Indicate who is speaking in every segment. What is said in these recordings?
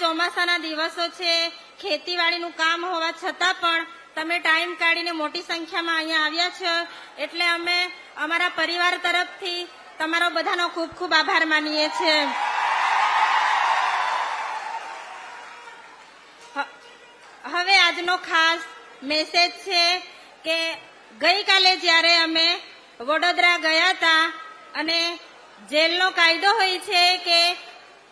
Speaker 1: ચોમાસાના દિવસો છે. ખેતીવાડીનું કામ હોવા છતાં પણ તમે ટાઈમ કાઢીને મોટી સંખ્યામાં અહીંયા આવ્યા છો. એટલે અમે અમારા પરિવાર તરફથી તમારો બધાનો ખૂબ ખૂબ આભાર માનીએ છીએ. હવે આજનો ખાસ મેસેજ છે કે ગઈકાલે જ્યારે અમે વડોદરા ગયા હતા અને જેલનો કાયદો હોય છે કે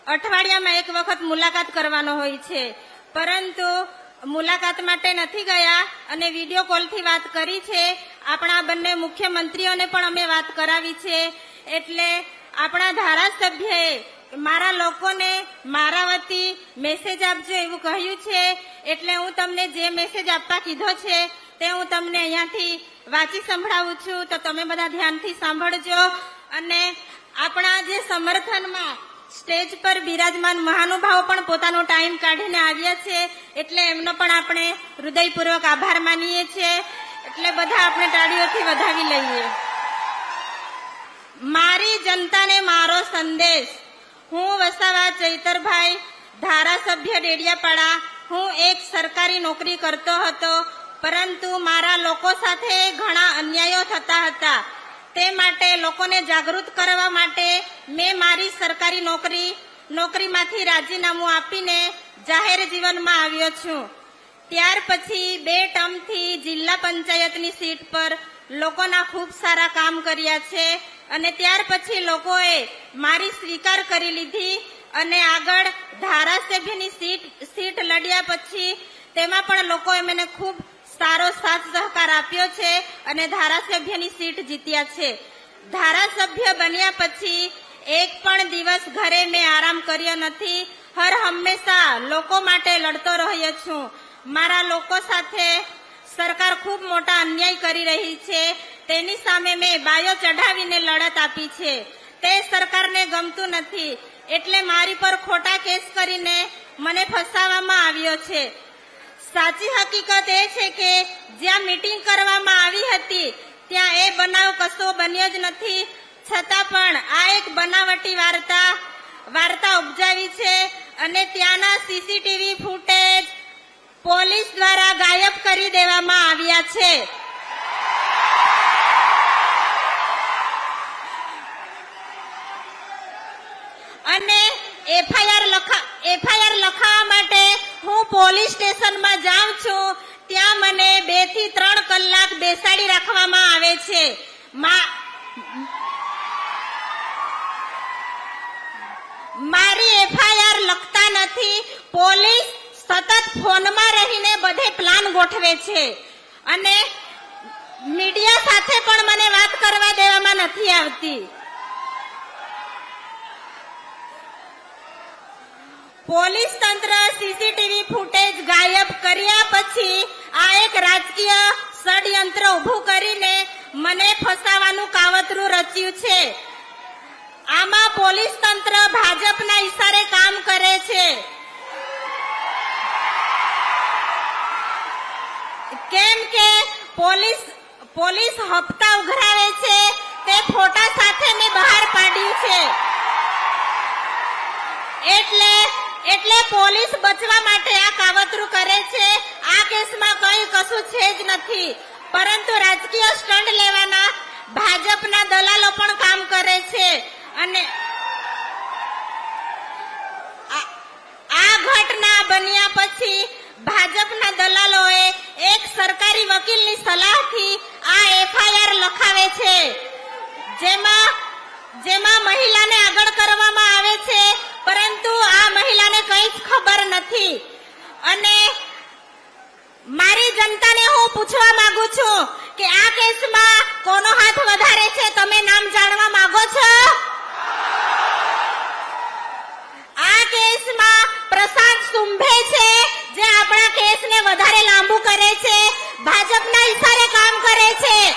Speaker 1: અઠવાડિયામાં એક વખત મુલાકાત કરવાનો હોય છે. પરંતુ મુલાકાત માટે નથી ગયા અને વીડિયો કોલથી વાત કરી છે. આપણા બંને મુખ્યમંત્રીઓને પણ અમે વાત કરાવી છે. એટલે આપણા ધારાસભ્યએ મારા લોકોને મારા વતી મેસેજ આપજો એવું કહ્યું છે. એટલે હું તમને જે મેસેજ આપવા કીધો છે તે હું તમને અહીંયાથી વાંચી સંભળાવું છું. તો તમે બધા ધ્યાનથી સાંભળજો. અને આપણા જે સમર્થનમાં સ્ટેજ પર બિરાજમાન મહાનુભાવો પણ પોતાનો ટાઈમ કાઢીને આવ્યા છે. એટલે એમનો પણ આપણે હૃદયપૂર્વક આભાર માનીએ છીએ એટલે બધા આપણે તાળીઓથી વધાવી લઈએ. મારી જનતાને મારો સંદેશ. હું વસાવા ચૈતરભાઈ, ધારાસભ્ય ડેડિયાપાડા, હું એક સરકારી નોકરી કરતો હતો. પરંતુ મારા લોકો સાથે ઘણા અન્યાયો થતા હતા. તે માટે લોકોને જાગૃત કરવા માટે મેં મારી સરકારી નોકરી, નોકરીમાંથી રાજીનામું આપીને જાહેર જીવનમાં આવ્યો છું. ત્યાર પછી બે ટર્મથી જિલ્લા પંચાયતની સીટ પર લોકોના ખૂબ સારા કામ કર્યા છે અને ત્યાર પછી લોકોએ મારી સ્વીકાર કરી લીધી અને આગળ ધારાસભ્યની સીટ સીટ લડ્યા પછી તેમાં પણ લોકોએ મને ખૂબ સારો સાથ સહકાર આપ્યો છે અને ધારાસભ્યની સીટ જીત્યા છે. ધારાસભ્ય બન્યા પછી એક પણ દિવસ ઘરે મેં આરામ કર્યો નથી. હર હંમેશા લોકો માટે લડતો રહ્યો છું. મારા લોકો સાથે સરકાર ખૂબ મોટા અન્યાય કરી રહી છે. તેની સામે મેં બાયો ચઢાવીને લડત આપી છે. તે સરકારને ગમતું નથી. એટલે મારી પર ખોટા કેસ કરીને મને ફસાવવામાં આવ્યો છે. સાચી હકીકત એ છે કે જ્યાં મીટિંગ કરવામાં આવી હતી, ત્યાં એ બનાવ કશો બન્યો જ નથી. છતાં પણ આ એક બનાવટી વાર્તા વાર્તા ઉપજાવી છે અને ત્યાંના સીસીટીવી ફૂટેજ પોલીસ દ્વારા ગાયબ કરી દેવામાં આવ્યા છે. અને એફઆઈઆર લખા, એફઆઈઆર લખાવા માટે હું પોલીસ સ્ટેશનમાં જાઉં છું. ત્યાં મને બેથી ત્રણ કલાક બેસાડી રાખવામાં આવે છે. મારી એફઆઈઆર લખતા નથી. પોલીસ સતત ફોનમાં રહીને બધે પ્લાન ગોઠવે છે. અને મીડિયા સાથે પણ મને વાત કરવા દેવામાં નથી આવતી. પોલીસ તંત્ર સીસીટીવી ફૂટેજ ગાયબ કર્યા પછી આ એક રાજકીય ષડયંત્ર ઊભું કરીને મને ફસાવાનું કાવતરું રચ્યું છે. આમાં પોલીસ તંત્ર ભાજપના ઈશારે કામ કરે છે. કેમ કે પોલીસ પોલીસ હપ્તા ઉઘરાવે છે, તે ફોટા સાથે મેં બહાર પાડ્યું છે. એટલે એટલે પોલીસ બચવા માટે આ કાવતરું કરે છે. આ કેસમાં કઈ કશું છે જ નથી. પરંતુ રાજકીય સ્ટન્ટ લેવાના ભાજપના દલાલો પણ કામ કરે છે. અને આ ઘટના બન્યા પછી ખબર નથી. અને મારી જનતાને હું પૂછવા માંગુ છું કે આ કેસમાં કોનો હાથ વધારે છે, તમે નામ જાણવા માંગો છો? આ કેસમાં પ્રશાંત સુંભે છે, જે આપણા કેસને વધારે લાંબુ કરે છે, ભાજપના ઇશારે કામ કરે છે.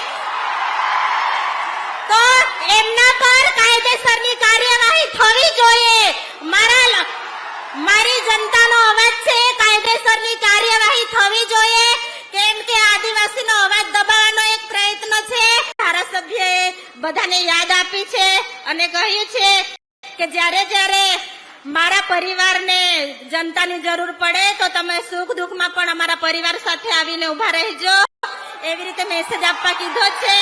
Speaker 1: તો એમના પર કાયદેસરની કાર્યવાહી થવી જોઈએ મારા લ- મારી જનતાનો અવાજ છે, કાયદેસરની કાર્યવાહી થવી જોઈએ. કેમ કે આદિવાસીનો અવાજ દબાવવાનો એક પ્રયત્ન છે. ધારાસભ્યએ બધાને યાદ આપી છે અને કહ્યું છે કે જ્યારે જ્યારે મારા પરિવારને જનતાની જરૂર પડે તો તમે સુખ દુઃખમાં પણ અમારા પરિવાર સાથે આવીને ઊભા રહેજો. એવી રીતે મેસેજ આપવા કીધો છે.